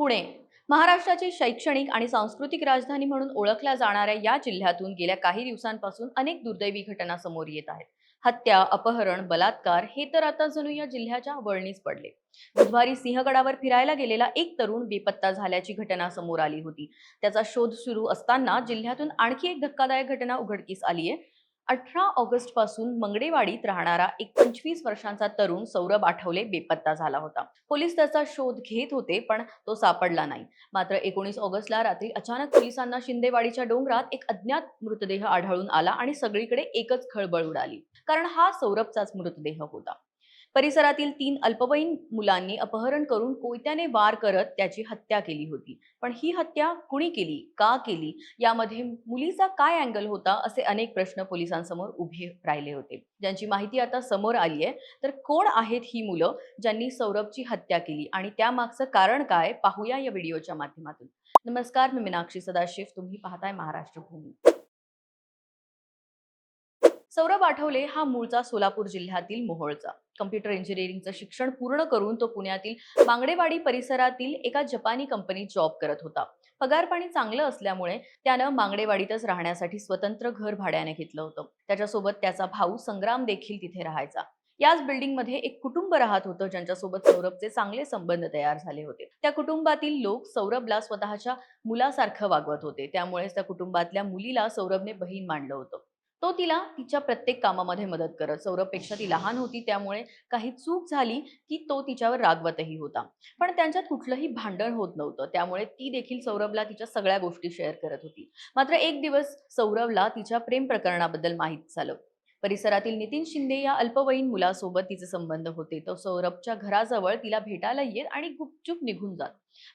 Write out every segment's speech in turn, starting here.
पुणे. महाराष्ट्राची शैक्षणिक आणि सांस्कृतिक राजधानी म्हणून ओळखल्या जाणाऱ्या या जिल्ह्यातून गेल्या काही दिवसांपासून अनेक दुर्दैवी घटना समोर येत आहेत. हत्या अपहरण बलात्कार हे तर आता जणू या जिल्ह्याच्या वळणीच पडले. बुधवारी सिंहगडावर फिरायला गेलेला एक तरुण बेपत्ता झाल्याची घटना समोर आली होती. त्याचा शोध सुरू असताना जिल्ह्यातून आणखी एक धक्कादायक घटना उघडकीस आली आहे अठरा ऑगस्टपासून मंगडेवाडीत राहणारा एक पंचवीस वर्षांचा तरुण सौरभ आठवले बेपत्ता झाला होता. पोलीस त्याचा शोध घेत होते पण तो सापडला नाही. मात्र एकोणीस ऑगस्टला रात्री अचानक पोलिसांना शिंदेवाडीच्या डोंगरात एक अज्ञात मृतदेह आढळून आला आणि सगळीकडे एकच खळबळ उडाली. कारण हा सौरभचाच मृतदेह होता. परिसरातील तीन अल्पवयीन मुलांनी अपहरण करून कोयत्याने वार करत त्याची हत्या केली होती. पण ही हत्या कुणी केली? का केली? यामध्ये मुलीचा काय अँगल होता? असे अनेक प्रश्न पोलिसांसमोर उभे राहिले होते. ज्यांची माहिती आता समोर आली आहे तर कोण आहेत ही मुलं ज्यांनी सौरभची हत्या केली? आणि त्यामागचं कारण काय? पाहूया या व्हिडिओच्या माध्यमातून. नमस्कार मी मीनाक्षी सदाशिव. तुम्ही पाहताय महाराष्ट्र भूमी. सौरभ आठवले हा मूळचा सोलापूर जिल्ह्यातील मोहोळचा. कम्प्युटर इंजिनिअरिंगचं शिक्षण पूर्ण करून तो पुण्यातील मांगडेवाडी परिसरातील एका जपानी कंपनीत जॉब करत होता. पगार पाणी चांगलं असल्यामुळे त्यानं मांगडेवाडीतच राहण्यासाठी स्वतंत्र घर भाड्याने घेतलं होतं. त्याच्यासोबत त्याचा भाऊ संग्राम देखील तिथे राहायचा. याच बिल्डिंगमध्ये एक कुटुंब राहत होतं ज्यांच्यासोबत सौरभचे चांगले संबंध तयार झाले होते. त्या कुटुंबातील लोक सौरभला स्वतःच्या मुलासारखं वागवत होते. त्यामुळेच त्या कुटुंबातल्या मुलीला सौरभने बहीण मानलं होतं. तो तिला तिच्या प्रत्येक कामामध्ये मदत करत. सौरभपेक्षा ती लहान होती त्यामुळे काही चूक झाली की तो तिच्यावर रागवतही होता. पण त्यांच्यात कुठलंही भांडण होत नव्हतं त्यामुळे ती देखील सौरभला तिच्या सगळ्या गोष्टी शेअर करत होती. मात्र एक दिवस सौरभला तिच्या प्रेम प्रकरणाबद्दल माहीत झालं. परिसरातील नितीन शिंदे या अल्पवयीन मुलासोबत तिचे संबंध होते. तो सौरभच्या घराजवळ तिला भेटायला येत आणि गुपचूप निघून जात.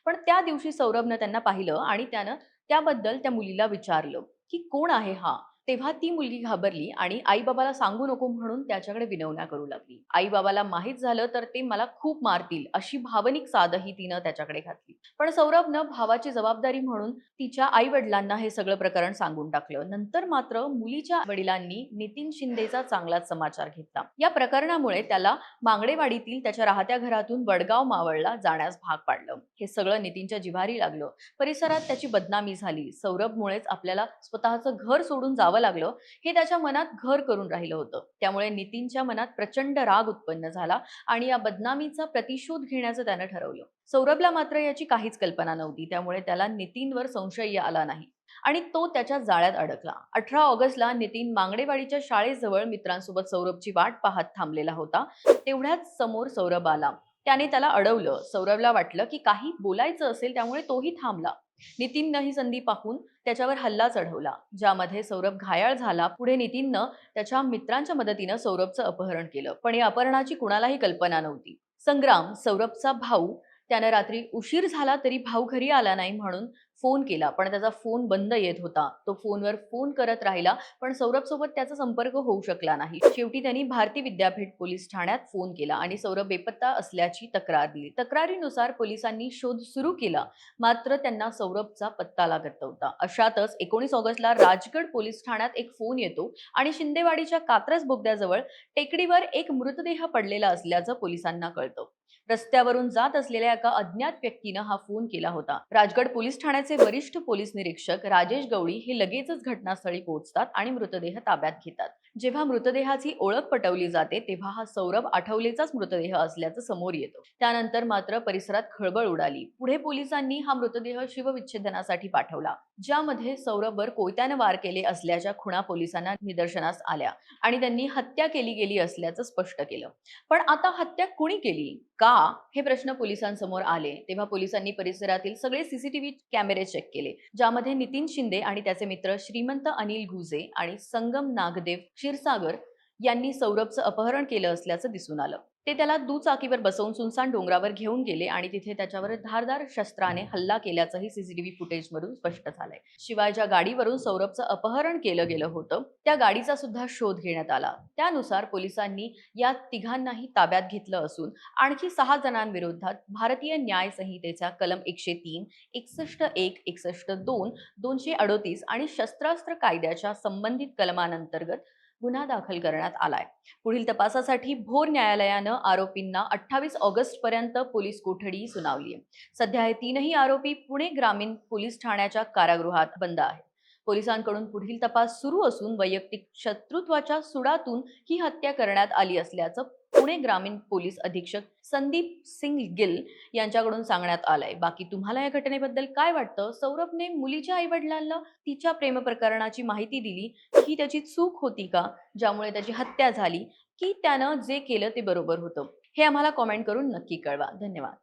पण त्या दिवशी सौरभनं त्यांना पाहिलं आणि त्यानं त्याबद्दल त्या मुलीला विचारलं की कोण आहे हा? तेव्हा ती मुलगी घाबरली आणि आई बाबाला सांगू नको म्हणून त्याच्याकडे विनवण्या करू लागली. आई बाबाला माहीत झालं तर ते मला खूप मारतील अशी भावनिक साधही तिनं त्याच्याकडे घातली. पण सौरभनं भावाची जबाबदारी म्हणून तिच्या आई वडिलांना हे सगळं प्रकरण सांगून टाकलं. नंतर मात्र मुलीच्या वडिलांनी नितीन शिंदेचा चांगलाच समाचार घेतला. या प्रकरणामुळे त्याला मांगडेवाडीतील त्याच्या राहत्या घरातून वडगाव मावळला जाण्यास भाग पाडलं. हे सगळं नितीनच्या जिव्हारी लागलं. परिसरात त्याची बदनामी झाली. सौरभमुळेच आपल्याला स्वतःचं घर सोडून जावं लागलं हे त्याच्या मनात घर करून राहिलं होतं. त्यामुळे नितीनच्या मनात प्रचंड राग उत्पन्न झाला आणि या बदनामीचा प्रतिशोध घेण्याचं त्यानं ठरवलं. सौरभला मात्र याची काहीच कल्पना नव्हती त्यामुळे त्याला नितीनवर संशय आला नाही. आणि तो त्याच्या जाळ्यात अडकला. अठरा ऑगस्टला नितीन मांगडेवाडीच्या शाळेजवळ मित्रांसोबत सौरभची वाट पाहत थांबलेला होता. तेवढ्याच समोर सौरभ आला. त्याने त्याला अडवलं. सौरभला वाटलं की काही बोलायचं असेल त्यामुळे तोही थांबला. नितीननं ही संधी पाहून त्याच्यावर हल्ला चढवला ज्यामध्ये सौरभ घायाळ झाला. पुढे नितीननं त्याच्या मित्रांच्या मदतीनं सौरभचं अपहरण केलं. पण या अपहरणाची कुणालाही कल्पना नव्हती. संग्राम सौरभचा भाऊ त्यानं रात्री उशीर झाला तरी भाऊ घरी आला नाही म्हणून फोन केला पण त्याचा फोन बंद येत होता. तो फोनवर फोन करत राहिला पण सौरभ सोबत त्याचा संपर्क होऊ शकला नाही. शेवटी त्यांनी भारती विद्यापीठ पोलीस ठाण्यात फोन केला आणि सौरभ बेपत्ता असल्याची तक्रार दिली. तक्रारीनुसार पोलिसांनी शोध सुरू केला मात्र त्यांना सौरभचा पत्ता लागत नव्हता. अशातच एकोणीस ऑगस्टला राजगड पोलीस ठाण्यात एक फोन येतो आणि शिंदेवाडीच्या कात्रज बोगद्याजवळ टेकडीवर एक मृतदेह पडलेला असल्याचं पोलिसांना कळतं. रस्त्यावरून जात असलेल्या एका अज्ञात व्यक्तीनं हा फोन केला होता. राजगड पोलीस ठाण्याचे वरिष्ठ पोलीस निरीक्षक राजेश गवळी हे लगेचच घटनास्थळी पोहोचतात आणि मृतदेह ताब्यात घेतात. जेव्हा मृतदेहाची ओळख पटवली जाते तेव्हा हा सौरभ आठवलेचाच मृतदेह असल्याचं समोर येतो. त्यानंतर मात्र परिसरात खळबळ उडाली. पुढे पोलिसांनी हा मृतदेह शिवविच्छेदनासाठी पाठवला. ज्यामध्ये सौरभवर कोयत्यानं वार केले असल्याच्या खुणा पोलिसांना निदर्शनास आल्या आणि त्यांनी हत्या केली गेली असल्याचं स्पष्ट केलं. पण आता हत्या कुणी केली? का? हे प्रश्न पोलिसांसमोर आले. तेव्हा पोलिसांनी परिसरातील सगळे सीसीटीव्ही कॅमेरे चेक केले ज्यामध्ये नितीन शिंदे आणि त्याचे मित्र श्रीमंत अनिल गुजे आणि संगम नागदेव क्षीरसागर यांनी सौरभचं अपहरण केलं असल्याचं दिसून आलं. ते त्याला दुचाकीवर बसवून सुनसान डोंगरावर घेऊन गेले आणि तिथे त्याच्यावर धारदार शस्त्राने हल्ला केल्याचंही सीसीटीव्ही फुटेजमधून स्पष्ट झालंय. शिवाय ज्या गाडीवरून सौरभचं अपहरण केलं गेलं होतं. त्या गाडीचा सुद्धा शोध घेण्यात आला. त्यानुसार पोलिसांनी या तिघांनाही ताब्यात घेतलं असून आणखी सहा जणांविरोधात भारतीय न्याय संहितेचा कलम एकशे तीन एकसष्ट एक एकसष्ट दोन दोनशे अडोतीस आणि शस्त्रास्त्र कायद्याच्या संबंधित कलमांअंतर्गत गुन्हा दाखल करण्यात आलाय. पुढील तपासासाठी भोर न्यायालयानं आरोपींना अठ्ठावीस ऑगस्ट पर्यंत पोलीस कोठडी सुनावली आहे. सध्या हे तीनही आरोपी पुणे ग्रामीण पोलीस ठाण्याच्या कारागृहात बंद आहेत. पोलिसांकडून पुढील तपास सुरू असून वैयक्तिक शत्रुत्वाच्या सुडातून ही हत्या करण्यात आली असल्याचं पुणे ग्रामीण पोलीस अधीक्षक संदीप सिंग गिल यांच्याकडून सांगण्यात आलंय. बाकी तुम्हाला या घटनेबद्दल काय वाटतं? सौरभने मुलीच्या आईवडिलांना तिच्या प्रेम प्रकरणाची माहिती दिली. ही त्याची चूक होती का? ज्यामुळे त्याची हत्या झाली. की त्यानं जे केलं ते बरोबर होतं? हे आम्हाला कॉमेंट करून नक्की कळवा. धन्यवाद.